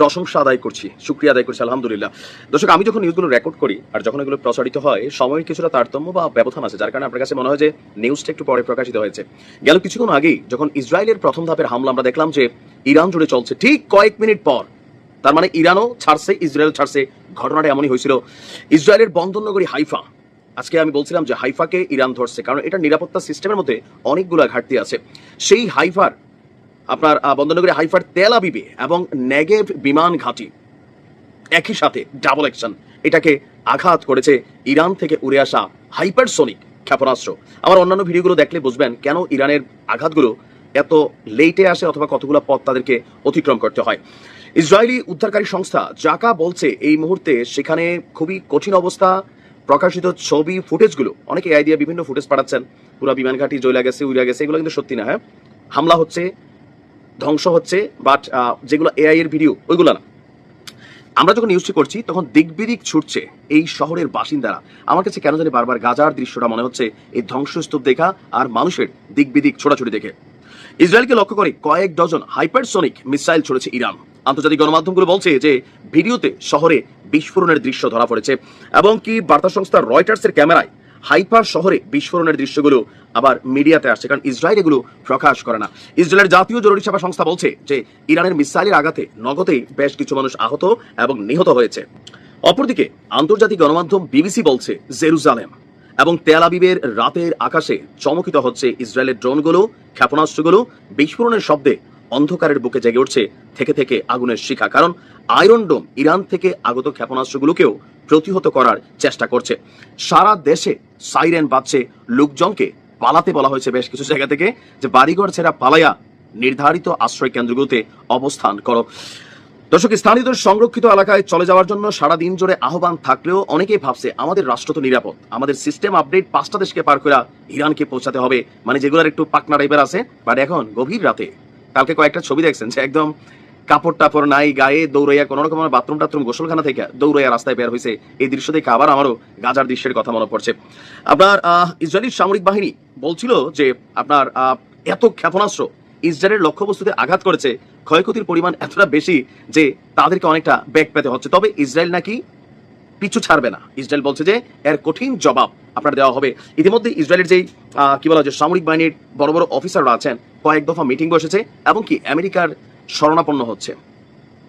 প্রশংসা আদায় করছি, শুক্রিয়া আদায় করছি, আলহামদুলিল্লাহ। দর্শক, আমি যখন নিউজগুলো রেকর্ড করি আর যখন এগুলো প্রচারিত হয়, সময়ের কিছুটা তারতম্য বা ব্যবধান আছে, যার কারণে আপনার কাছে মনে হয় যে নিউজটা একটু পরে প্রকাশিত হয়েছে। গেল কিছুক্ষণ আগেই যখন ইসরায়েলের প্রথম ধাপের হামলা, আমরা দেখলাম যে ইরান জুড়ে চলছে ঠিক কয়েক মিনিট পর। তার মানে ইরানও ছাড়ছে ইসরায়েল ছাড়ছে, ঘটনাটা এমনই হয়েছিল। ইসরায়েলের বন্দরনগরী হাইফা, আজকে আমি বলছিলাম যে হাইফাকে ইরান ধরছে, কারণ এটা নিরাপত্তা সিস্টেমের মধ্যে অনেকগুলো ঘাটতি আছে। সেই হাইফার আপনার আহ, বন্দরনগরী হাইফার তেল আবিবে এবং নেগেভ বিমান ঘাঁটি। একই সাথে ডাবল অ্যাকশন এটাকে আঘাত করেছে ইরান থেকে উড়ে আসা হাইপারসোনিক ক্ষেপণাস্ত্র। আমার অন্যান্য ভিডিওগুলো দেখলে বুঝবেন কেন ইরানের আঘাতগুলো এত লেটে আসে অথবা কতগুলো পথ তাদেরকে অতিক্রম করতে হয়। ইসরায়েলি উদ্ধারকারী সংস্থা জাকা বলছে এই মুহূর্তে সেখানে খুবই কঠিন অবস্থা। প্রকাশিত ছবি ফুটেজগুলো অনেকে এআই দিয়ে বিভিন্ন ফুটেজ পাঠাচ্ছেন। পুরো বিমান ঘাঁটি জ্বলে গেছে উড়ে গেছে এগুলো কিন্তু সত্যি না হ্যাঁ? হামলা হচ্ছে ধ্বংস হচ্ছে বাট যেগুলো এআই এর ভিডিও ওইগুলো না। আমরা যখন নিউজটি করছি, তখন দিকবিদিক ছুটছে এই শহরের বাসিন্দারা। আমার কাছে কেন জানি বারবার গাজার দৃশ্যটা মনে হচ্ছে, এই ধ্বংসস্তূপ দেখা আর মানুষের দিকবিদিক ছোটাছুটি দেখে। ইসরায়েলকে লক্ষ্য করে, কয়েক ডজন হাইপারসোনিক মিসাইল ছড়েছে ইরান। আন্তর্জাতিক গণমাধ্যমগুলো বলছে যে, ভিডিওতে শহরে বিস্ফোরণের দৃশ্য ধরা পড়েছে, এবং কি বার্তা সংস্থা রয়টার্সের ক্যামেরায় হাইপার শহরে বিস্ফোরণের দৃশ্যগুলো আবার মিডিয়াতে আসছে, কারণ ইসরায়েল এগুলো প্রকাশ করে না। ইসরায়েলের জাতীয় জরুরি সেবা সংস্থা বলছে যে, ইরানের মিসাইলের আঘাতে নগদেই বেশ কিছু মানুষ আহত এবং নিহত হয়েছে। অপরদিকে, আন্তর্জাতিক গণমাধ্যম বিবিসি বলছে জেরুজালেম এবং তেল আবিবের রাতের আকাশে চমকিত হচ্ছে ইসরায়েলের ড্রোনগুলো, ক্ষেপণাস্ত্রগুলো। বিস্ফোরণের শব্দে অন্ধকারের বুকে জেগে উঠছে থেকে থেকে আগুনের শিখা, কারণ আয়রন ডোম ইরান থেকে আগত ক্ষেপণাস্ত্রগুলোকেও প্রতিহত করার চেষ্টা করছে। সারা দেশে সাইরেন বাজছে। লোকজনকে পালাতে বলা হয়েছে বেশ কিছু জায়গা থেকে যে বাড়িঘর ছেড়া পালাইয়া নির্ধারিত আশ্রয় কেন্দ্রগুলোতে অবস্থান করো। দর্শক, স্থানীয়দের সংরক্ষিত এলাকায় চলে যাওয়ার জন্য সারা দিন জুড়ে আহ্বান থাকলেও অনেকেই ভাবছে আমাদের রাষ্ট্র তো নিরাপদ। আমাদের সিস্টেম আপডেট পাঁচটা দেশকে পার করে ইরানকে পৌঁছাতে হবে। মানে যেগুলোর একটু পাকনা টাইপের আছে। বাট এখন গভীর রাতে কালকে কয়েকটা ছবি দেখছেন যে একদম কাপড় টাপড় নাই, গায়ে দৌড়াইয়া কোনো রকম বাথরুম টাথরুম গোসলখানা থেকে দৌড়াইয়া রাস্তায় বের হয়েছে এই দৃশ্য দেখে আবার আমারও গাজার দৃশ্যের কথা মনে পড়ছে। আপনার ইসরায়েলি সামরিক বাহিনী বলছিল যে আপনার এত ক্ষেপণাস্ত্র ইসরায়েলের লক্ষ্যবস্তুতে আঘাত করেছে, ক্ষয়ক্ষতির পরিমাণ এতটা বেশি যে তাদেরকে অনেকটা ব্যাগ পেতে হচ্ছে। তবে ইসরায়েল নাকি পিছু ছাড়বে না। ইসরায়েল বলছে যে এর কঠিন জবাব আপনার দেওয়া হবে। ইতিমধ্যে ইসরায়েলের যেই কি বলা যে সামরিক বাহিনীর বড় বড় অফিসাররা আছেন, কয়েক দফা মিটিং বসেছে, এবং কি আমেরিকার শরণাপন্ন হচ্ছে।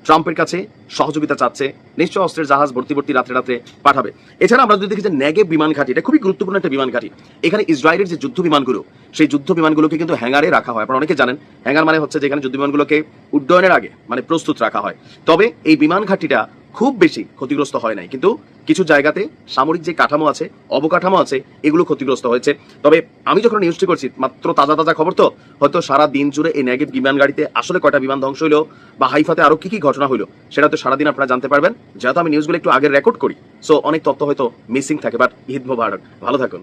ট্রাম্পের কাছে সহযোগিতা চাচ্ছে, নিশ্চয় অস্ত্রের জাহাজ ভর্তি ভর্তি রাত্রে রাত্রে পাঠাবে। এছাড়া আমরা যদি দেখি যে ন্যাগে বিমান ঘাঁটি, এটা খুবই গুরুত্বপূর্ণ একটা বিমান ঘাঁটি। এখানে ইসরায়েলের যে যুদ্ধ বিমানগুলো, সেই যুদ্ধ বিমানগুলোকে কিন্তু হ্যাঙ্গারে রাখা হয়। আপনারা অনেকে জানেন, হ্যাঙ্গার মানে হচ্ছে যেখানে যুদ্ধ বিমানগুলোকে উড্ডয়নের আগে মানে প্রস্তুত রাখা হয়। তবে এই বিমান ঘাঁটিটা খুব বেশি ক্ষতিগ্রস্ত হয় নাই। কিন্তু কিছু জায়গাতে সামরিক যে কাঠামো আছে, অবকাঠামো আছে, এগুলো ক্ষতিগ্রস্ত হয়েছে। তবে আমি যখন নিউজটি করছি, মাত্র তাজা তাজা খবর তো, হয়তো সারা দিন জুড়ে এই নেগেট বিমান গাড়িতে আসলে কয়টা বিমান ধ্বংস হইল বা হাইফাতে আরও কি কি ঘটনা হইল, সেটা তো সারাদিন আপনারা জানতে পারবেন। যেহেতু আমি নিউজগুলো একটু আগে রেকর্ড করি সো অনেক তথ্য হয়তো মিসিং থাকে বাট ঈদ মোবারক। ভালো থাকুন।